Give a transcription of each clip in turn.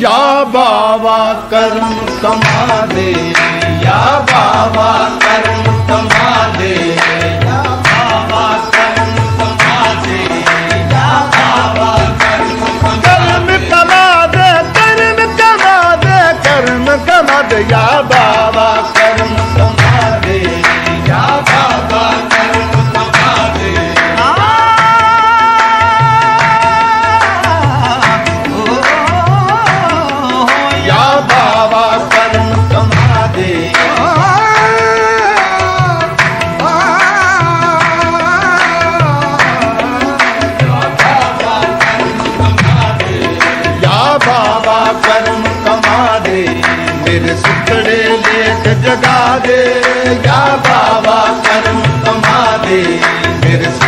या बाबा कर्म कमा दे या बाबा कर्म कमा दे या बाबा कर्म कर्म कमा दे कर्म कमा दे कर्म या बाबा करम कमा दे मेरे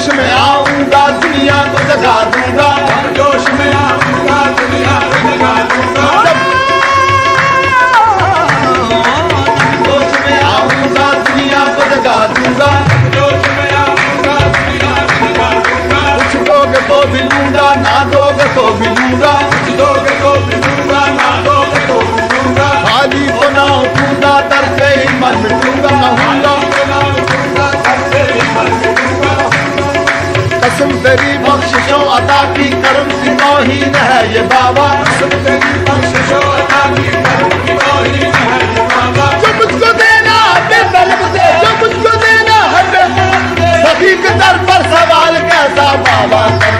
Deixa é melhor. अदा की करम की तोही है ये बाबा सब तेरी बख्शिशो अदा की करम की तोही है ये बाबा जो मुझको देना हर तलब से जो मुझको देना हर तलब से सभी के दर पर सवाल कैसा बाबा कर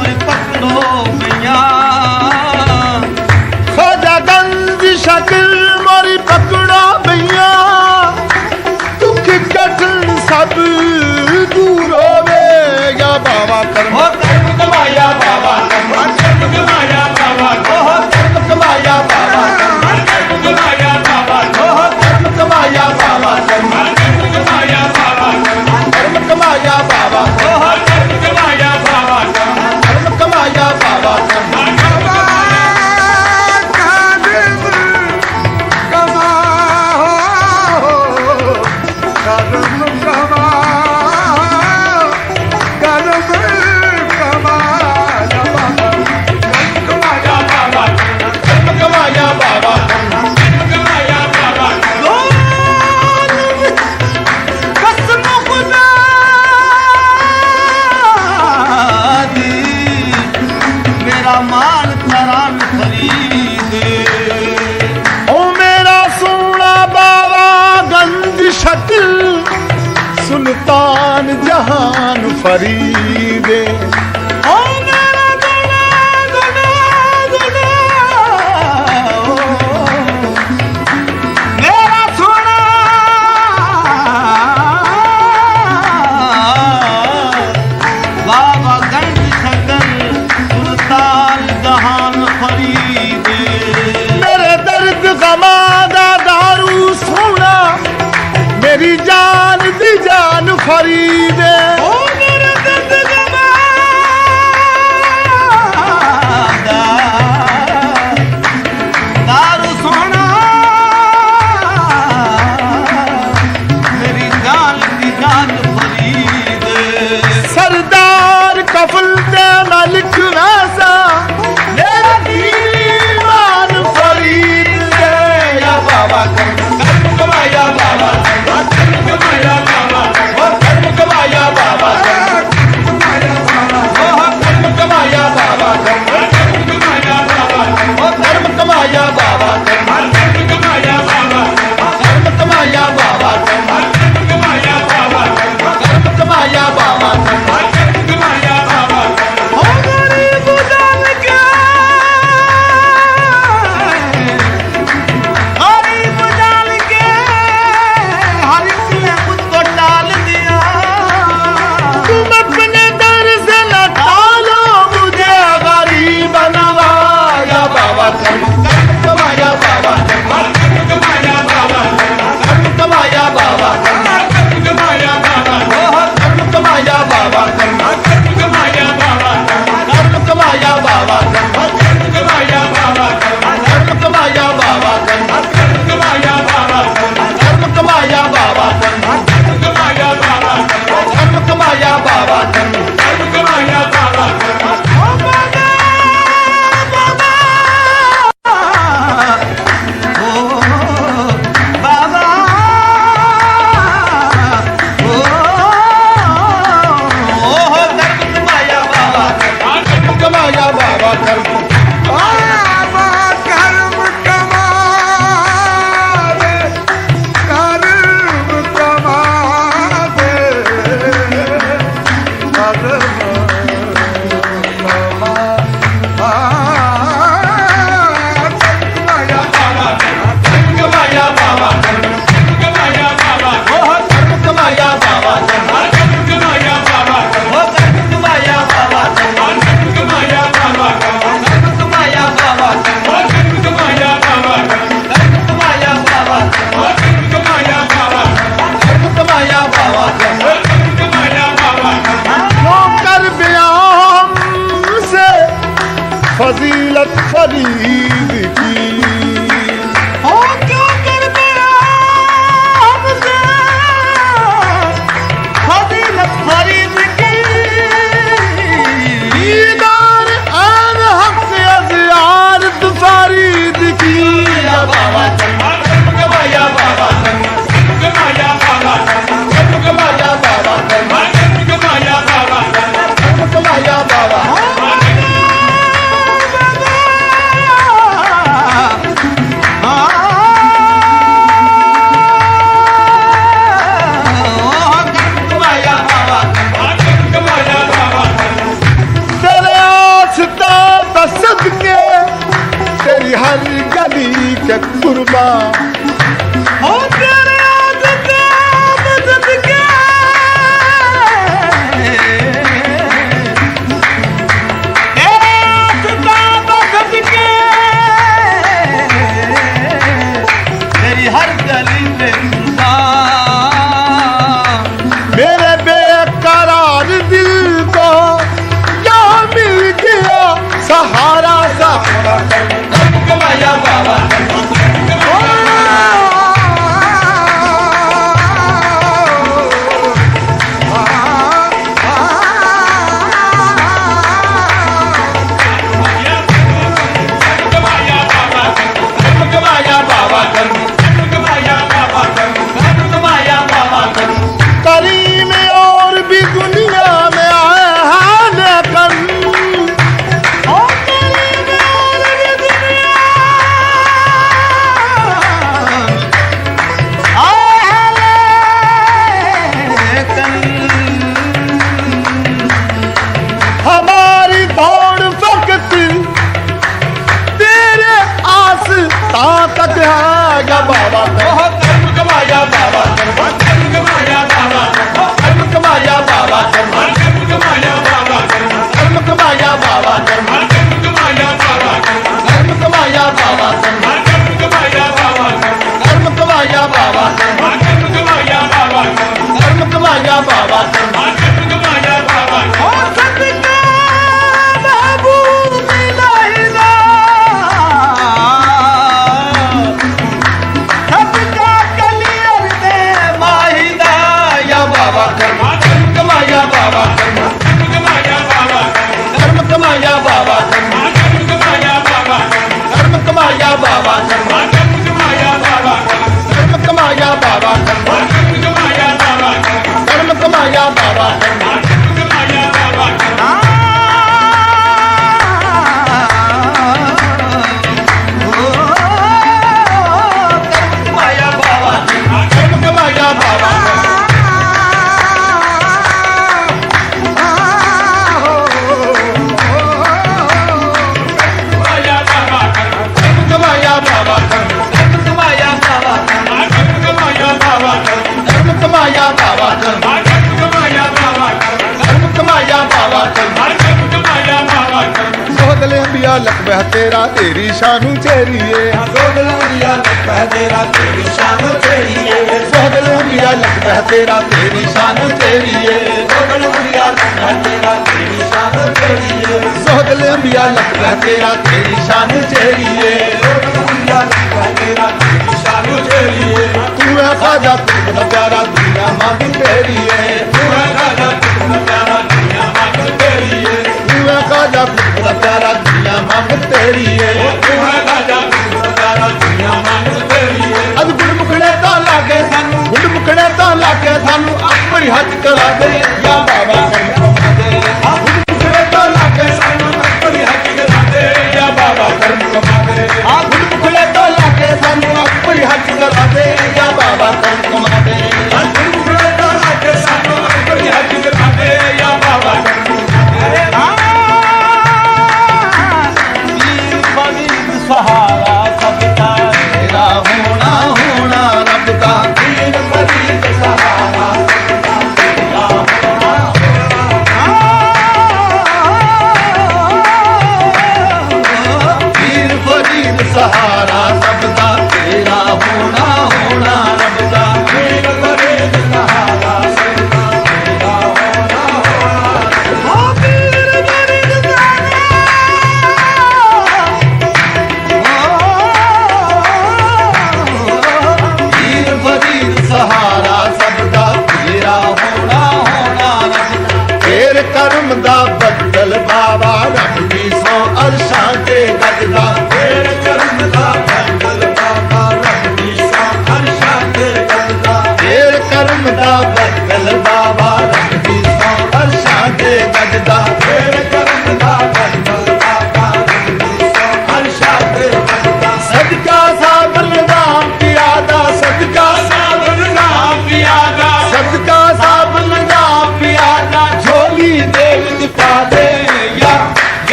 ਨੂੰ ਚੇਰੀਏ। ਸੋਗਲਾਂ ਦੀਆਂ ਲੱਗਦਾ ਤੇਰਾ ਤੇਰੀ ਸ਼ਾਨ ਤੇਰੀਏ ਸੋਗਲਾਂ ਦੀਆਂ ਲੱਗਦਾ ਤੇਰਾ ਤੇਰੀ ਸ਼ਾਨ ਚੇਰੀਏ। ਸੋਗਲਾਂ ਦੀਆਂ ਲੱਗਦਾ ਤੇਰਾ ਤੇਰੀ ਸ਼ਾਨ ਤੇਰੀਏ ਸੋਗਲਾਂ ਦੀਆਂ ਲੱਗਦਾ ਤੇਰਾ ਤੇਰੀ ਸ਼ਾਨ ਤੇਰੀਏ